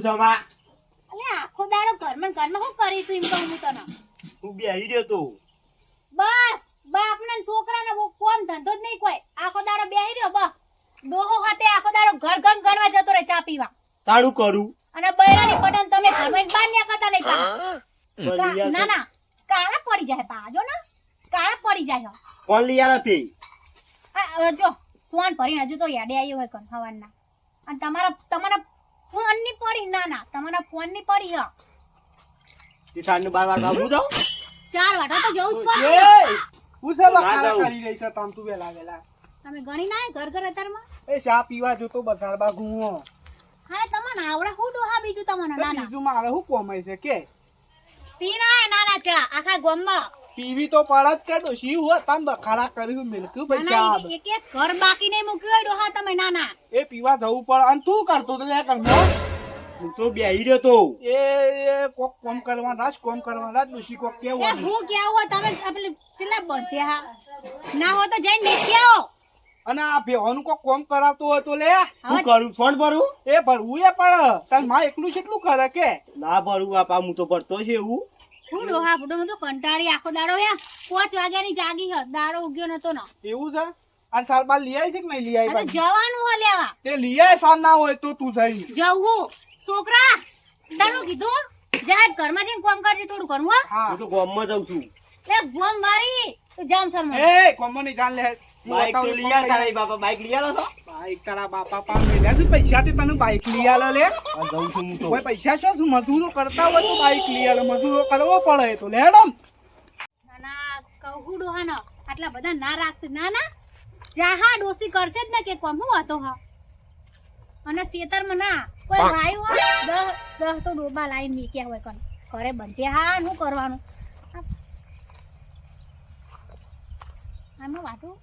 હું સમા અલે આખો દાડો ઘરમાં ઘરમાં શું કરી તું એમ કહું હું તને? હું બેહી રહ્યો તો. બસ બાપને ને બહુ કોમ ધંધો જ નહીં કોઈ. આખો દાડો બેહી રહ્યો બસ. ડોહો હાથે આખો દાડો ઘર ઘર ગણવા જતો રહે ચા પીવા. તારું કરું. અને બૈરાની પટન તમે ઘરમાં બહાર નીકળતા નહીં પાછા. પણ કા- લઈ ના ના. કાળા પડી જાય પાજો ને. કાળા પડી જાય. કોણ જો સોન ભરીને હજુ તો યાદે આવ્યો હોય કન અને તમારા તમારા ના ના તમારા ફોનની પડી હ. તે સાંજનું બાર વાર આવું જાઉં? ચાર વાટા તો જવું જ પડશે. ને. હું છે ના કરી રહી છે તમ તું વેલા વેલા. તમે ગણી ના ઘર ઘર અત્યારમાં? એ શા પીવા જોતો બજાર બા ઘૂમો હા તમને આવડે હું ડોહા બીજું તમને તો ના ના બીજું મારે હું કોમાય છે કે? પીના ના ના ચા આખા ગામમાં. પીવી તો પડત કે ડોશી હું તમ બખાડા કર્યું મિલકુ ના, પૈસા ના, એક એક ઘર બાકી નહીં મૂક્યું હોય ડોહા તમે ના ના. એ પીવા જવું પડે અને તું કરતો તો લે કરમાં હું તો બેહી રહ્યો તો. એ એ કોક કોમ કરવા રાજ કોમ કરવા રાજ ડોશી કોક એ કેવું હું ક્યાં હો તમે આપણે છેલ્લા હા ના હો તો જઈને નીચે આવો. અને આ ભેવાનું કોક કોમ કરાવતો હોય તો લે હું કરું? ફોન ભરું? એ ભરવું એ પણ. તારમાં એકલું કેટલું કરે કે? ના ભરું બાપા હું તો ભરતો છે એવું. હું ડોહા હું તો કંટાળી આખો દાડો યા પાંચ વાગ્યાની જાગી હ. દાડો ઉગ્યો નતો ના. એવું છે? અને સાલ બાર લઈ આવી છે કે નહીં લઈ આવી જવાનું હો લેવા. તે લઈ આવે સાર ના હોય તો તું જઈ જવું. છોકરા તારું કીધું? જાહેર ઘરમાં જઈને કામ કરજે થોડું ઘણું હા. હું. તો ગામમાં જાઉં છું. એ ગામ મારી તું જામ સર એ ગામમાં નહીં જાન લે. બાઈક તો લઈ તારા બાપા બાઈક લઈ લો બાઈક તારા બાપા પાસ મેલ્યા છે પૈસા થી તને બાઈક લઈ લે? આ જાઉં છું હું તો. કોઈ પૈસા શું છે? મજૂરો કરતા હોય તો બાઈક લઈ લે મજૂરો કરવો પડે તો. લેડમ ના ના કહું ડોહાનો આટલા બધા ના રાખશે. ના ના. જાહા ડોસી કરશે જ ને કે કોમ. હું હતો હા. અને ખેતરમાં ના. કોઈ લાયું હોય? દહ દહ તો ડોબા લાઈન નીક્યા હોય કન ઘરે બનતી હા શું કરવાનું? આ- આમાં વાટું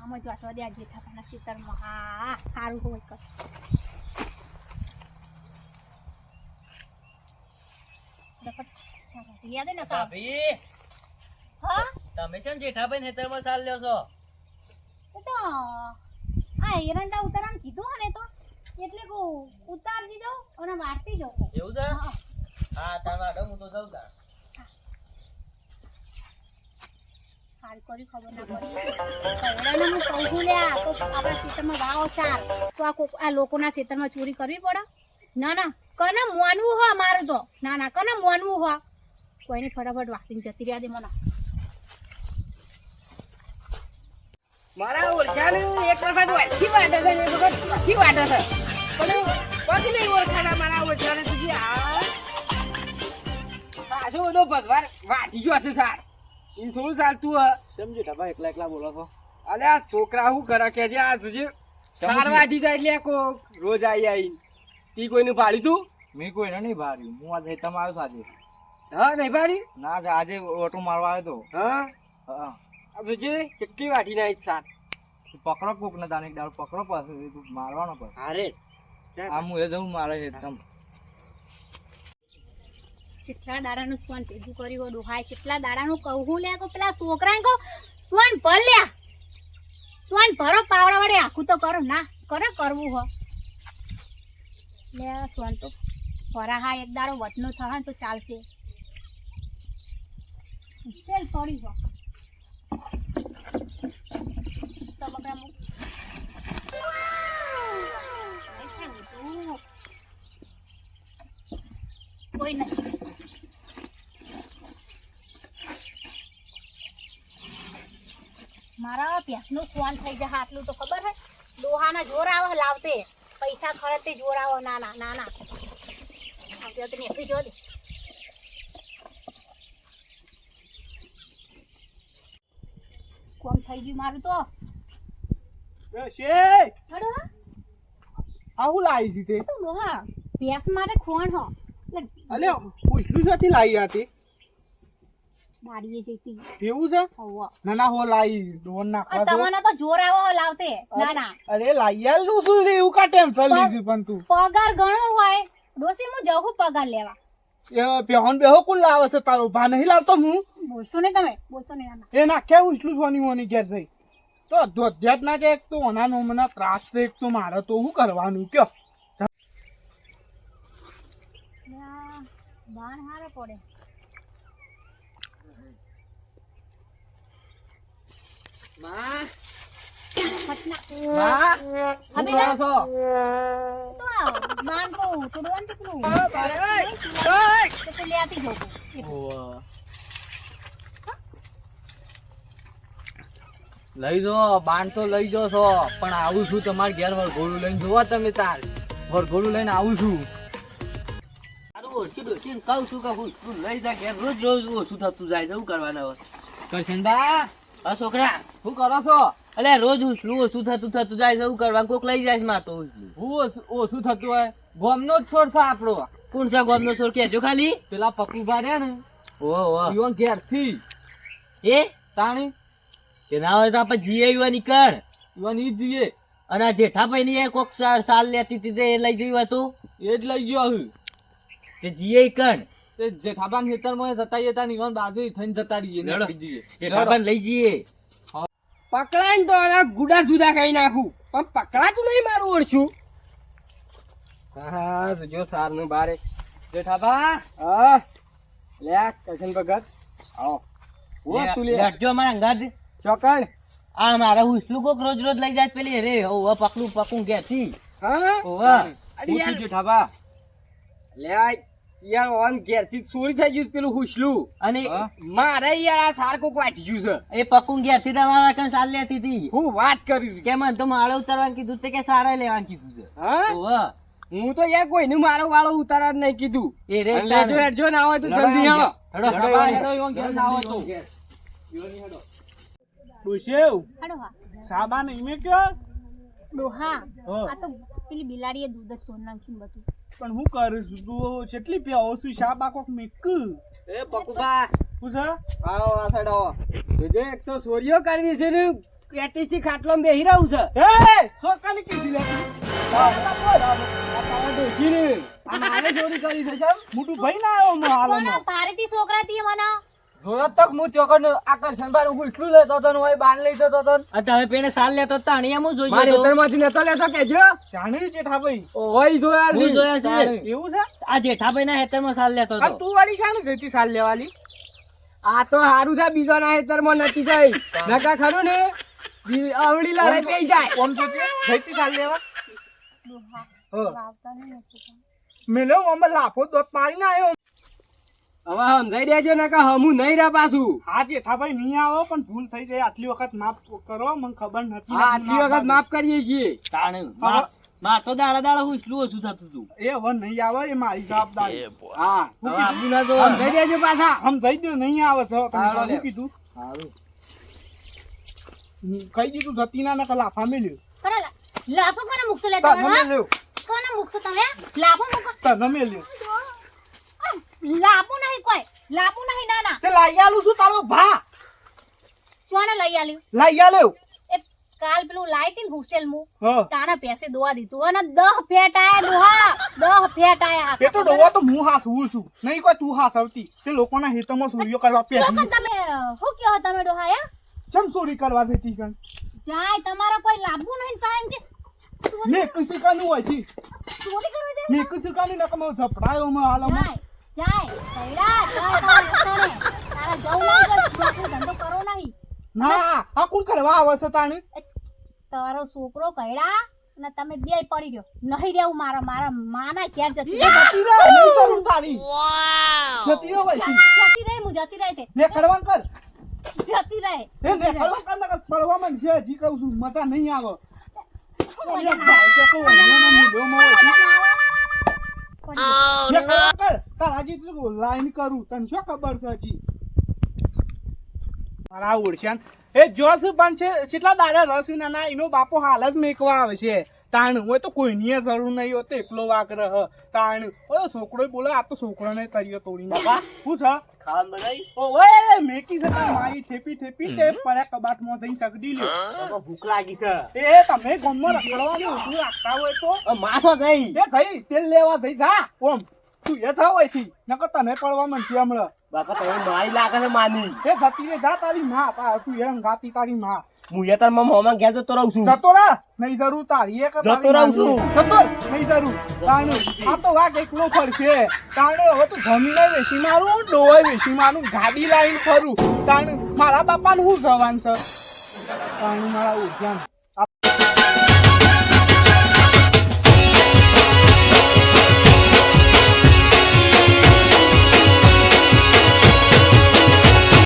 આમ જ વાટવા દે આ જેઠાપાના શીતળમાં હા સારું હોય કર યાદ ને કામ હા? તમે છે ને જેઠાભાઈ હેતરમાં ચાલ ચાલ્યો છો? તો આ એરંડા ઉતારવાનું કીધું હે ને તો એટલે કો ઉતારજી દઉં અને વાળતી જાઉં એવું છે? હા. તાર વાડો હું તો જાઉં તા હાલ કરી ખબર ના પડી. હું કહું છું લે આ તો આપણા ખેતરમાં વાવો ચાર. તો આ આ લોકોના ખેતરમાં ચોરી કરવી પડે? ના ના કને મોનવું હો મારું તો. ના ના કને મોનવું હો કોઈને ફટાફટ વાપરીને જતી રહ્યા દે મને. મારા ઓળખાણ એક વખત વાંચી વાટે છે એક વખત નથી વાટે છે. પણ પગ નહીં ઓળખાણા મારા ઓળખાણ સુધી આ પાછો બધો ભગવાન વાટી ગયો હશે સાર. એમ થોડું ચાલતું હ. સમજી ઢબા એકલા એકલા બોલો છો? અલે આ છોકરા શું કરે કે જે આ સુધી સાર વાટી જાય એટલે કોક રોજ આઈ આઈ. તી કોઈને ભાડ્યું તું? મેં કોઈને નહીં ભાડ્યું હું આજે તમારું સાથે. હા નહીં ભાડ્યું ના આજે ઓટો મારવા આવ્યો તો. હા? હા. સુધી કેટલી વાટી ના સાર પકડો કોક ને દાને એક પકડો પાસે તું મારવાનો પર અરે આ હું એ જવું મારે છે તમ કેટલા દાડાનું સ્વન ભેગું કર્યું હોય ડોહાય કેટલા દાડાનું કહું લે કો પેલા છોકરાને કહું સ્વન ભર લ્યા. સ્વન ભરો પાવડા વડે આખું તો કરો. ના કરે કરવું હો. લે સ્વન તો ફરા હા એક દાડો વતનો થશે તો ચાલશે. ચાલ પડી હો. તું. કોઈ નથી મારા ભેંસનું ખોવાન થઈ જાય, આટલું તો ખબર હે? ડોહાના જોર આવે લાવતે. પૈસા ખરતે જોર આવે ના ના ના ના આવતી દે. કોણ થઈ ગયું મારું તો? શેખ હડો આવું લાવી છે તે? તો ડોહા ભેંસ માટે ખોણ હો. અલે પૂછલું છોથી લાવી હતી દાડીએ જઈતી. એવું છે? ના ના હો લાવી. ડોન નાખવા દો. તમને તો જોર આવે હો લાવતે. ના ના. અરે લાવી આલું શું રે એવું કા ટેન્શન લીધું પણ તું? પગાર ઘણો હોય. ડોસી હું જવું પગાર લેવા. એ પેહન બેહો કોણ લાવે છે તારો? ભા નહીં લાવતો હું? બોલશો નહીં તમે? બોલશો ને ના. એ નાખ્યા ઉછલું સોની મોની ઘેર જઈ? તો ધોધ્યાત ના કે એક તો ઓના નોમના ત્રાસ છે એક તો મારે તો શું કરવાનું કયો? બાણ હારે પડે. માં ફટના માં હવે શું કરો છો? તો આવ. બાણ તો તોડવાનું ટીકલું તો તો લેતી જવું લઈ જો બાણ તો લઈ જો છો. પણ આવું છું તમારે ઘેર વરઘોડું લઈને જોવા તમે તાર. વરઘોડું લઈને આવું છું. ઓછું ડોસીને કહું છું કે હું તું લઈ જા ઘેર રોજ રોજ ઓછું થતું જાય શું કરવાના હવે કરશનબા હા છોકરા. શું કરો છો? અલે રોજ શું ઓછું થતું થતું જાય છે શું કરવાનું કોક લઈ જાય માં તો હું ઓછું- થતું હોય? ગોમનો જ છોડ છે આપણો. કોણ છે ગોમનો છોડ? કહેજો ખાલી. પેલા પકુભા રહ્યા ને. ઓ ઓ ઘેરથી. એ? તાણી? કે ના હોય તો આપણે જીએ યુવા નીકળ યુવા ઈ જીએ. અને આ જેઠાભાઈ ની એ કોક સાલ લેતી હતી તે એ લઈ જઈ હોય એ જ લઈ ગયો હું તે જીએ કણ. તે જેઠાભાઈ ખેતરમાં જતા જતા નિવાન બાજુ થઈને જતા રહીએ જેઠાભાઈ લઈ જઈએ. પકડાય તો આના ગુડા સુધા ખાઈ નાખું. પણ પકડાતું નહીં મારું ઓળખું. હા જો સારનું બારે. જેઠાભા હા. લે આ ભગત આવો. ઓ તું લે. લેટજો મારા અંગાત ચોકડ? આ મારા હુસલું કોક રોજ રોજ લઈ જાય પેલી. રે ઓ પકલું પકું ઘેરથી. હા? ઓવા અરે લે યાર ઓન ઘેરથી ચોરી થઈ ગયું પેલું હુસલું. અને મારે યાર આ સાર કોક વાટી ગયું છે. એ પકું ઘેરથી તમારા કઈ સાલ લેતી હતી. હું વાત કરીશ કે મને તો માળો ઉતારવાનું કીધું તે કે સારા લેવાનું કીધું છે. હા? ઓવા. હું તો યાર કોઈને મારો વાળો ઉતારવા નહીં કીધું. એ રે લેજો હેડજો ના હોય તો જલ્દી આવો. હેડો, હેડો હેડો, હેડો હેડો હેડો હેડો હાડો. હા. સાબા નહીં મેં કયો ડોહા આ તો પેલી બિલાડીએ દૂધ જ તોડ નાખ્યું બધું. પણ હું કરીશ તું કેટલી પ્યાવો છું સાબા કોક મેક એ પકુબા હું છે? આવો આ સાઈડ આવો. જોજો એક તો સોરીઓ કરવી છે ને પેટીસથી ખાટલો બેહી રહ્યું છે. એ સોકાની કીધી લે. મારે ચોરી કરી છે મોટું ભાઈ ના આવ્યો માં કોના હાલમાં. તારેથી છોકરા થી મને. જોરત તક હું ચોકડ આકર્ષણ બાર ઉછલું લેતો તો ને હોય લઈ જતો હતો આ તમે પેણે સાલ લેતો તાણી એમ હું જોઈ મારે ગયો તો. ખેતરમાંથી નતો લેતો કેજો જાણી જેઠા ઓય જોયા છે. જોયા છે. એવું છે? આ જેઠાભાઈ ના હેતરમાં સાલ લેતો અને તું વાળી શાનું જઈતી સાલ લેવાલી આ તો સારું છે બીજો ના ખેતરમાં નથી ગઈ નકા ખરું ને? આવડી લડાઈ પેઈ જાય. જોતી સાલ લેવા? મેલો અમે લાફો દોત મારીને આવ્યો હવે સમજાઈ દેજો નકા હમું નહીં રહ્યા પાછું. હા જેઠાભાઈ નહીં આવો પણ ભૂલ થઈ જાય. આટલી વખત માફ કરો મને ખબર નથી હા આટલી વખત માફ કરીએ છીએ. તાણે માં તો દાડા દાડા સ્લો છું થતું હતું. એ હવે નહીં આવે એ મારી જવાબદારી. હા હું ના સમજાઈ દેજો પાછા. સમજાઈ દો નહીં આવે તો. લે. કીધું. સારું કહી દીધું જતીના ને લાફા મેલ્યો. કોને લાફો કોને મુકશો લે તમે કોને મુકશો તમે? લાફો મૂકો. તમે મેલ્યો લાફો નહીં કોઈ લાબુ નહીં ના ના. તે લઈ આલું છું તારો ભા. ચોને લઈ આલ્યું? લઈ આલ્યો એ કાલ પેલું લાઈ હતી ને હુસેલ મુ તારા પૈસે દોવા દીધું. અને દહ ફેટ આયા દોહા દહ ફેટ આયા તે તો દોવા તો હું હાસવું છું. નહીં કોઈ તું હાસવતી તે લોકોના હિતમાં ચોરીઓ કરવા પે તો તમે હું કયો તમે દોહા યા ચમ ચોરી કરવા જતી ગણ? જાય તમારા કોઈ લાબુ નહીં ટાઈમ કે? મેં કશું કાનું હોય છે ચોરી કરવા જાય? મેં કશું કાની નકમો ઝપડાયો માં હાલમાં ના આ કોણ કરવા આવે છે તાણી તારો છોકરો કઈડા અને તમે બે પડી ગયો. નહીં રહેવું મારા મારા માના ક્યાં જતી રહે? જતી રહે તારી. જતી રહે હોય જતી રહે હું જતી રહે તે. ને કરવાનું કર. જતી રહે. એ ને કરવાનું કર નકર પડવામાં છે હજી કહું છું મજા નહીં આવે. કોઈ એ ના ભાઈ કે કોઈ અન્યોનો મૂલ્યોમાં હોય છે. કોઈ ના ને કરવાનું કર તાર હજી તું લાઈન કરું. તને શું ખબર છે હજી? મારા ઓળખ્યાન એ જોશ પણ છે. કેટલા દાડા રસ ના એનો બાપો હાલ જ મેકવા આવે છે. તાણ હોય તો કોઈની જરૂર નહીં હોય તો એકલો વાગ્રહ. તાણ. ઓય છોકરો બોલે આ તો છોકરાને તરીયો તોડી નાખા. શું છે? ખાવાનું બનાવી? ઓય મેકી છે મારી થેપી થેપી તે પડ્યા કબાટમાં જઈ સગડી લ્યો. ભૂખ લાગી છે. એ તમે ગમમાં રખડવાનું ઊભું રાખતા હોય તો. માથો જઈ. એ થઈ તેલ લેવા જઈ જા ઓમ. તું એ થા હોય છી નકર તને પડવા મનશે હમણાં. બાપા તમે મારી લાગે છે માની. એ જતી રે જા તારી માં. તા તું એ ગાતી તારી માં. હું એ તાર મામા ઘેર જતો રહું છું. જતો રહે? નહીં જરૂર તારી એક જતો રહું છું. જતો નહીં જરૂર. તાણું આ તો વાઘ એકલો ફરશે. તાણે હવે તો જમીને વેસી મારું ડોય વેસી મારું ગાડી લાવીને ફરું. તાણે મારા બાપાનું શું જવાન છે? તાણે મારા ઉદ્યાન